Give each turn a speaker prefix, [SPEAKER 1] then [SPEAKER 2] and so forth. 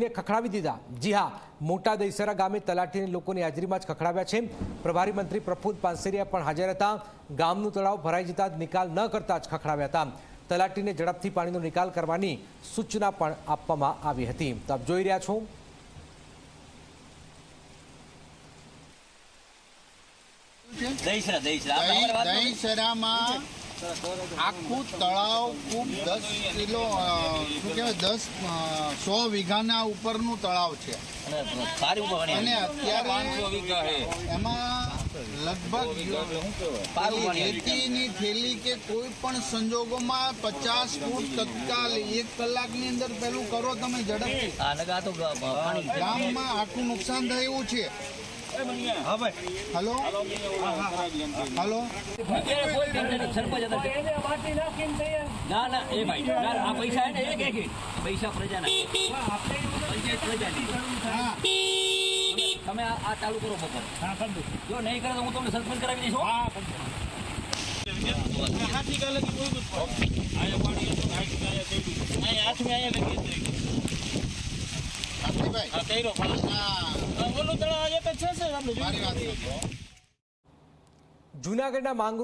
[SPEAKER 1] ને ખખડાવી દીધા. જી હા મોટા દહીસરા ગામે તલાટીને લોકોની હાજરીમાં જ ખખડાવ્યા છે પ્રભારી મંત્રી પ્રફુલ્લ પાનસેરિયા પણ હાજર હતા. ગામનું તળાવ ભરાઈ જતા જ નિકાલ ન કરતા જ ખખડાવ્યા હતા. તલાટીને ઝડપથી પાણીનો નિકાલ કરવાની સૂચના પણ આપવામાં આવી હતી. તો આપ જોઈ રહ્યા છો.
[SPEAKER 2] દહીસરા દહીસરા.
[SPEAKER 3] આખું તળાવ ખૂબ દસ કિલો શું કહેવાય દસ સો વીઘાના ઉપરનું તળાવ છે.
[SPEAKER 2] અને સારી ઉપર
[SPEAKER 3] અને
[SPEAKER 2] બની
[SPEAKER 3] અત્યારે એમાં લગભગ ખેતીની થેલી કે કોઈ પણ સંજોગોમાં પચાસ ફૂટ તત્કાલ એક કલાકની અંદર પેલું કરો તમે ઝડપથી.
[SPEAKER 2] આ નગા તો ગ- પાણી.
[SPEAKER 3] ગામમાં આખું નુકસાન થયું છે. હલો? હલો?
[SPEAKER 2] સરપંચ હતા. ના ના એ ભાઈ. આ પૈસા હે ને એક. પૈસા પ્રજાના પંચાયત પ્રજાની.
[SPEAKER 3] હા.
[SPEAKER 2] તમે આ ચાલુ કરો બપોર. જો નહીં કરે તો હું તમને સસ્પેન્ડ કરાવી દઈશ હો.
[SPEAKER 3] કાંતિભાઈ હા મારી વાત સાંભળો.
[SPEAKER 1] જૂનાગઢના માંગ